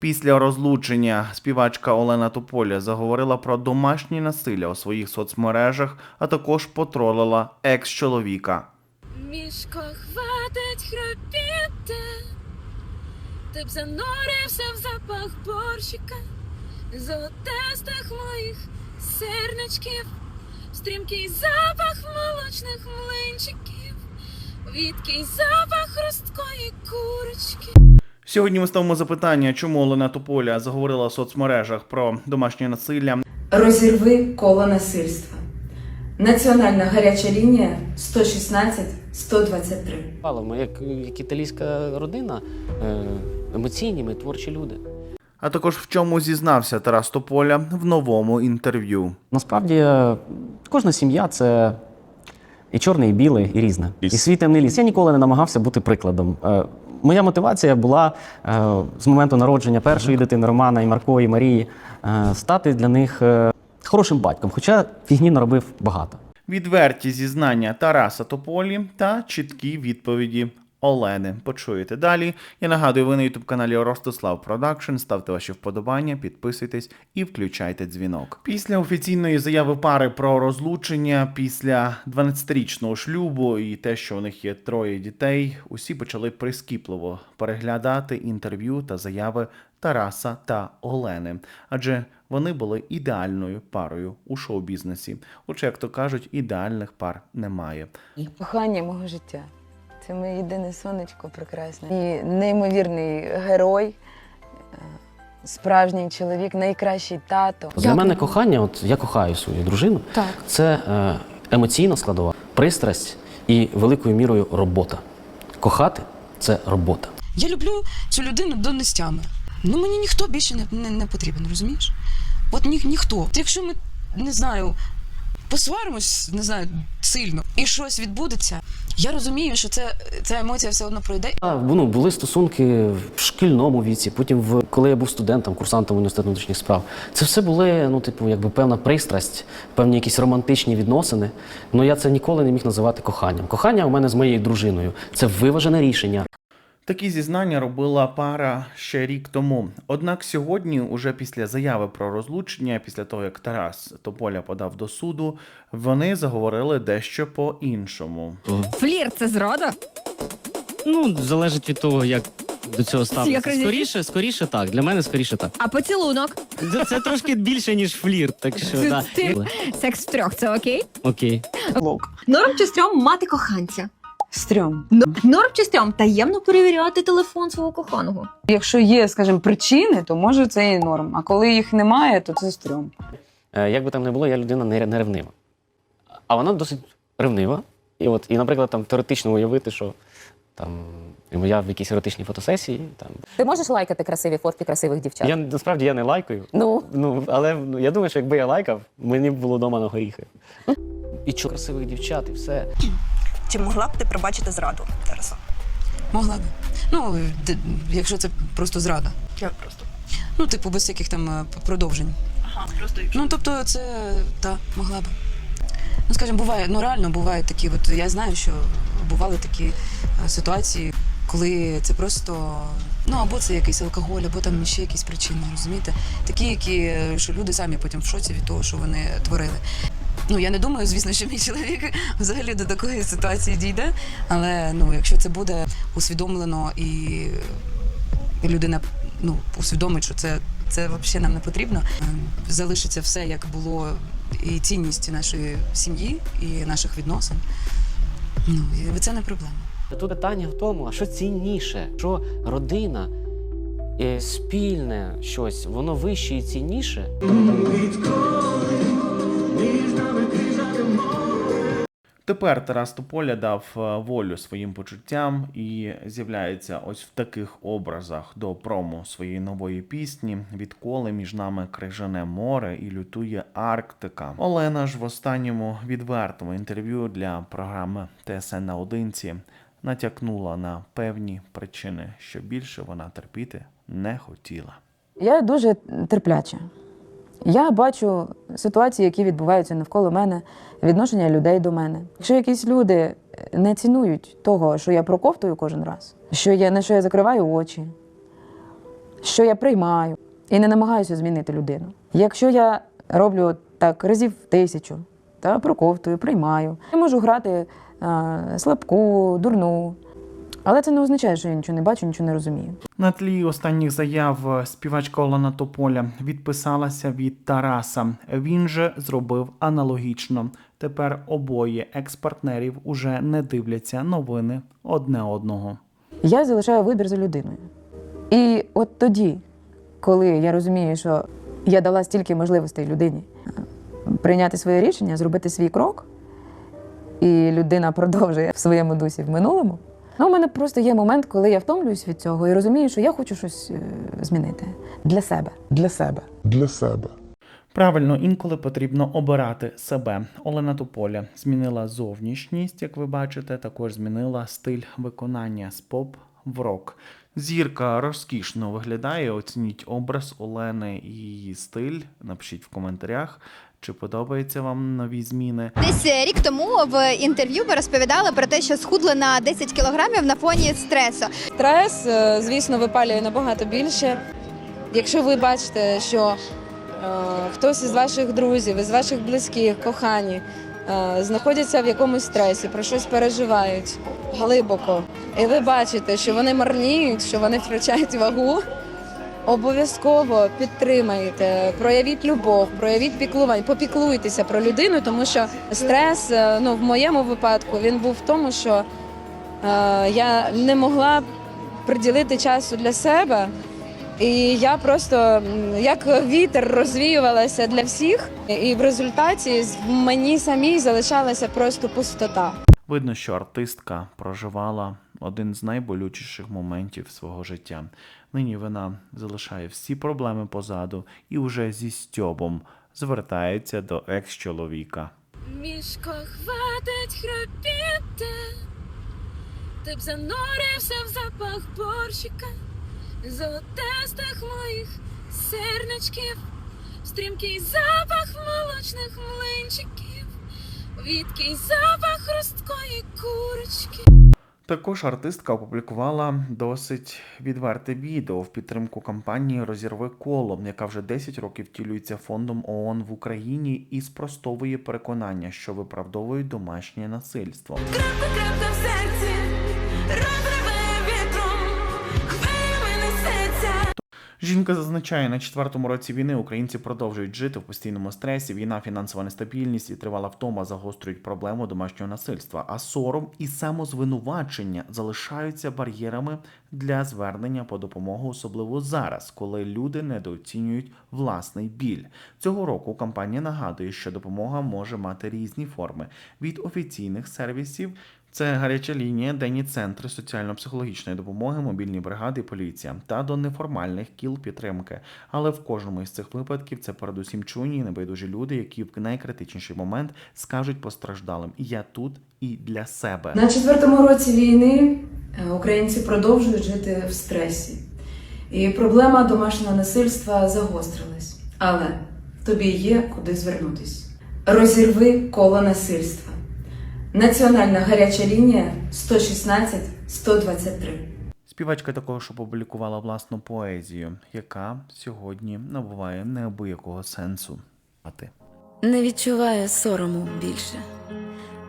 Після розлучення співачка Олена Тополя заговорила про домашнє насилля у своїх соцмережах, а також потролила екс-чоловіка. Мішко хватить хропіти, ти б занурився в запах борщика, золотистих моїх сирничків, стрімкий запах молочних млинчиків, відкий запах хрусткої курочки. Сьогодні ми ставимо запитання, чому Олена Тополя заговорила в соцмережах про домашнє насилля. Розірви коло насильства. Національна гаряча лінія 116 123. Але Ми як, як італійська родина, е, емоційні, ми творчі люди. А також в чому зізнався Тарас Тополя в новому інтерв'ю. Насправді, е, кожна сім'я це і чорне, і біле, і різне. І свій темний ліс. Я ніколи не намагався бути прикладом. Моя мотивація була е, з моменту народження першої дитини Романа і Марко, і Марії е, стати для них е, хорошим батьком. Хоча фігні наробив багато. Відверті зізнання Тараса Тополі та чіткі відповіді Олени. Почуєте далі. Я нагадую, ви на ютуб каналі Ростислав Продакшн. Ставте ваші вподобання, підписуйтесь і включайте дзвінок. Після офіційної заяви пари про розлучення, після 12-річного шлюбу і те, що у них є троє дітей, усі почали прискіпливо переглядати інтерв'ю та заяви Тараса та Олени, адже вони були ідеальною парою у шоу-бізнесі. Хоча, як то кажуть, ідеальних пар немає. Кохання мого життя. Це моє єдине сонечко прекрасне. І неймовірний герой, е, справжній чоловік, найкращий тато. Для мене кохання, от я кохаю свою дружину, Так. це е, емоційна складова, пристрасть і великою мірою робота. Кохати це робота. Я люблю цю людину до нестями. Ну мені ніхто більше не, не, не потрібен, розумієш? От ні, ніхто. Якщо ми не знаю, посваримось, не знаю, сильно, і щось відбудеться, я розумію, що це, ця емоція все одно пройде. А, Ну, були стосунки в шкільному віці, потім, в, коли я був студентом, курсантом університету внутрішніх справ. Це все були, ну, типу, якби певна пристрасть, певні якісь романтичні відносини. Ну я це ніколи не міг називати коханням. Кохання у мене з моєю дружиною це виважене рішення. Такі зізнання робила пара ще рік тому. Однак сьогодні, уже після заяви про розлучення, після того як Тарас Тополя подав до суду, вони заговорили дещо по-іншому. Флір це зрада? Ну, залежить від того, як до цього Як ставитися. розі- Скоріше, скоріше так. Для мене скоріше так. А поцілунок? Це, це трошки більше, ніж флірт, так що да. Секс в трьох, це окей? Окей. Норм чи стрьом мати коханця? Стрьом. Норм чи стрьом таємно перевіряти телефон свого коханого. Якщо є, скажімо, причини, то може це і норм. А коли їх немає, то це стрьом. Е, Як би там не було, я людина не, не ревнива. А вона досить ревнива. І, от, і, наприклад, там теоретично уявити, що там я в якійсь еротичній фотосесії. Там, Ти можеш лайкати красиві фотки красивих дівчат? я насправді я не лайкаю. Ну, Ну, але ну, я думаю, що якби я лайкав, мені б було вдома на горіхи. І чого красивих дівчат, і все. Чи могла б ти пробачити зраду, Тараса? Могла би. Ну, якщо це просто зрада. Як просто? Ну, типу, без яких там е, продовжень. Ага, просто Ну, тобто, це та могла би. Ну, скажімо, буває, ну реально бувають такі. От я знаю, що бували такі е, ситуації, коли це просто. Ну, або це якийсь алкоголь, або там ще якісь причини, розумієте? Такі, які, е, що люди самі потім в шоці від того, що вони творили. Ну, я не думаю, звісно, що мій чоловік взагалі до такої ситуації дійде. Але ну, якщо це буде усвідомлено і, людина ну, усвідомить, що це, це взагалі нам не потрібно, е, залишиться все, як було, і цінність нашої сім'ї, і наших відносин. Ну, і це не проблема. Тут питання в тому, а що цінніше? Що родина, е, спільне щось, воно вище і цінніше. Тепер Тарас Тополя дав е, волю своїм почуттям і з'являється ось в таких образах до промо своєї нової пісні Відколи між нами крижане море і лютує Арктика. Олена ж в останньому відвертому інтерв'ю для програми ТСН наодинці натякнула на певні причини, що більше вона терпіти не хотіла. Я дуже терпляча. Я бачу ситуації, які відбуваються навколо мене, відношення людей до мене. Якщо якісь люди не цінують того, що я проковтую кожен раз, що я на що я закриваю очі, що я приймаю і не намагаюся змінити людину. Якщо я роблю так разів тисячу, та проковтую, приймаю, я можу грати а, слабку, дурну. Але це не означає, що я нічого не бачу, нічого не розумію. На тлі останніх заяв співачка Олена Тополя відписалася від Тараса. Він же зробив аналогічно. Тепер обоє екс-партнерів уже не дивляться новини одне одного. Я залишаю вибір за людиною. І от тоді, коли я розумію, що я дала стільки можливостей людині прийняти своє рішення, зробити свій крок, і людина продовжує в своєму дусі в минулому. Ну, у мене просто є момент, коли я втомлююсь від цього і розумію, що я хочу щось е, змінити для себе. Для себе. для себе. Правильно, інколи потрібно обирати себе. Олена Тополя змінила зовнішність, як ви бачите, також змінила стиль виконання з поп в рок. Зірка розкішно виглядає. Оцініть образ Олени і її стиль. Напишіть в коментарях, чи подобаються вам нові зміни. Десь рік тому в інтерв'ю ви розповідали про те, що схудли на 10 кілограмів на фоні стресу. Стрес, е, звісно, випалює набагато більше. Якщо ви бачите, що е, хтось із ваших друзів, із ваших близьких, кохані е, знаходяться в якомусь стресі, про щось переживають глибоко, і ви бачите, що вони марніють, що вони втрачають вагу. Обов'язково підтримайте, проявіть любов, проявіть піклування, попіклуйтеся про людину, тому що стрес, е, ну в моєму випадку, він був в тому, що е, я не могла приділити часу для себе. І я просто як вітер розвіювалася для всіх, і в результаті мені самій залишалася просто пустота. Видно, що артистка проживала один з найболючіших моментів свого життя. Нині вона залишає всі проблеми позаду і уже зі стьобом звертається до екс-чоловіка. Мішко хватить хропіти, ти б занурився в запах борщика, золотистих моїх сирничків, стрімкий запах молочних млинчиків, відкий запах хрусткої курочки. Також артистка опублікувала досить відверте відео в підтримку кампанії Розірви коло, яка вже 10 років втілюється фондом ООН в Україні і спростовує переконання, що виправдовують домашнє насильство. Крапка, крапка в серці, розриває Жінка зазначає, на четвертому році війни українці продовжують жити в постійному стресі. Війна, фінансова нестабільність і тривала втома загострюють проблему домашнього насильства. А сором і самозвинувачення залишаються бар'єрами для звернення по допомогу, особливо зараз, коли люди недооцінюють власний біль. Цього року компанія нагадує, що допомога може мати різні форми від офіційних сервісів. Це гаряча лінія, денні центри соціально-психологічної допомоги, мобільні бригади, поліція та до неформальних кіл підтримки. Але в кожному із цих випадків це передусім чуйні і небайдужі люди, які в найкритичніший момент скажуть постраждалим: Я тут і для себе. На четвертому році війни е, українці продовжують жити в стресі. І проблема домашнього насильства загострилась. Але тобі є куди звернутись. Розірви коло насильства. Національна гаряча лінія 116 123. Співачка також опублікувала власну поезію, яка сьогодні набуває неабиякого сенсу. А ти? Не відчуваю сорому більше,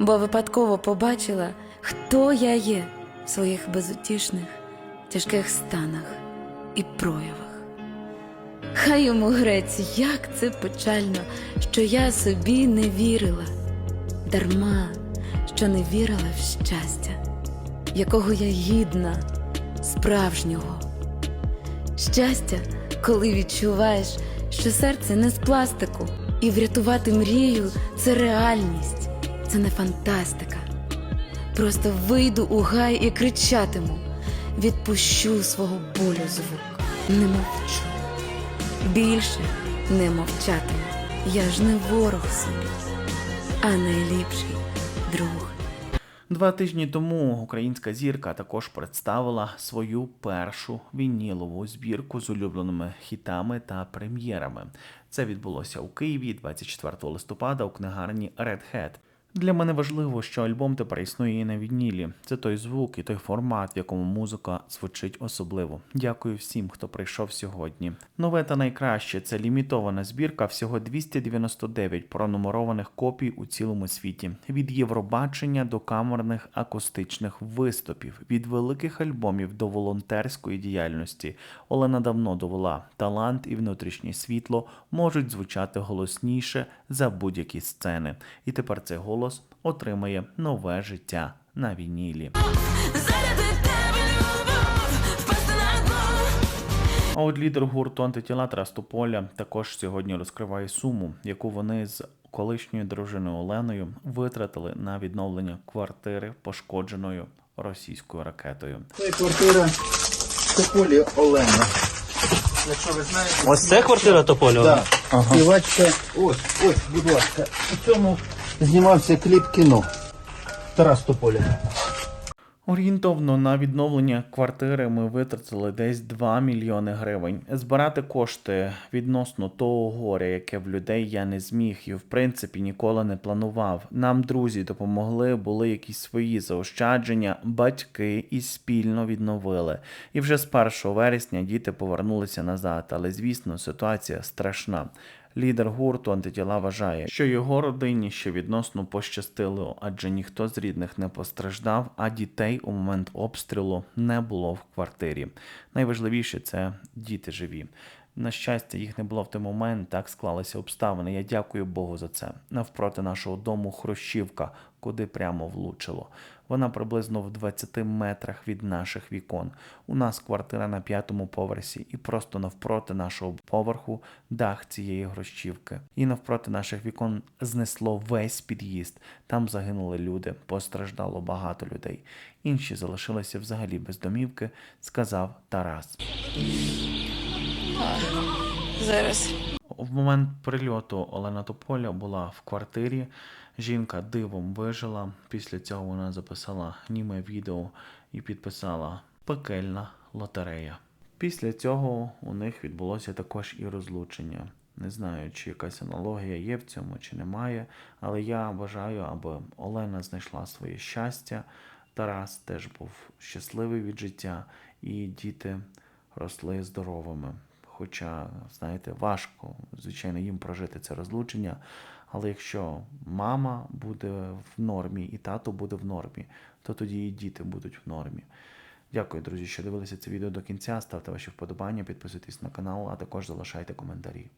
бо випадково побачила, хто я є в своїх безутішних, тяжких станах і проявах. Хай йому грець, як це печально, що я собі не вірила, дарма, що не вірила в щастя, якого я гідна, справжнього. Щастя, коли відчуваєш, що серце не з пластику, і врятувати мрію це реальність, це не фантастика. Просто вийду у гай і кричатиму, відпущу свого болю звук, не мовчу. Більше не мовчатиму. Я ж не ворог собі, а найліпший друг. Два тижні тому українська зірка також представила свою першу вінілову збірку з улюбленими хітами та прем'єрами. Це відбулося у Києві 24 листопада у книгарні Red Hat. Для мене важливо, що альбом тепер існує і на вінілі. Це той звук і той формат, в якому музика звучить особливо. Дякую всім, хто прийшов сьогодні. Нове та найкраще це лімітована збірка, всього 299 пронумерованих копій у цілому світі. Від Євробачення до камерних акустичних виступів, від великих альбомів до волонтерської діяльності. Олена давно довела, талант і внутрішнє світло можуть звучати голосніше за будь-які сцени. І тепер цей голос отримає нове життя на вінілі. А от лідер гурту антитіла Тарас Тополя також сьогодні розкриває суму, яку вони з колишньою дружиною Оленою витратили на відновлення квартири, пошкодженою російською ракетою. Це квартира Тополі Олена. Якщо ви знаєте, Ось це квартира Тополя? да. співачка. Ось, ось, будь ласка. У цьому знімався кліп кіно. Тарас Тополя. Орієнтовно на відновлення квартири ми витратили десь 2 мільйони гривень. Збирати кошти відносно того горя, яке в людей я не зміг і в принципі ніколи не планував. Нам друзі допомогли, були якісь свої заощадження, батьки і спільно відновили. І вже з 1 вересня діти повернулися назад, але звісно, ситуація страшна. Лідер гурту антитіла вважає, що його родині ще відносно пощастило, адже ніхто з рідних не постраждав, а дітей у момент обстрілу не було в квартирі. Найважливіше це діти живі. На щастя, їх не було в той момент, так склалися обставини. Я дякую Богу за це. Навпроти нашого дому хрущівка, куди прямо влучило. Вона приблизно в 20 метрах від наших вікон. У нас квартира на п'ятому поверсі, і просто навпроти нашого поверху дах цієї грощівки. І навпроти наших вікон знесло весь під'їзд. Там загинули люди, постраждало багато людей. Інші залишилися взагалі без домівки, сказав Тарас. Зараз. В момент прильоту Олена Тополя була в квартирі. Жінка дивом вижила. Після цього вона записала німе відео і підписала пекельна лотерея. Після цього у них відбулося також і розлучення. Не знаю, чи якась аналогія є в цьому, чи немає, але я бажаю, аби Олена знайшла своє щастя. Тарас теж був щасливий від життя, і діти росли здоровими. Хоча, знаєте, важко, звичайно, їм прожити це розлучення. Але якщо мама буде в нормі і тато буде в нормі, то тоді і діти будуть в нормі. Дякую, друзі, що дивилися це відео до кінця. Ставте ваші вподобання, підписуйтесь на канал, а також залишайте коментарі.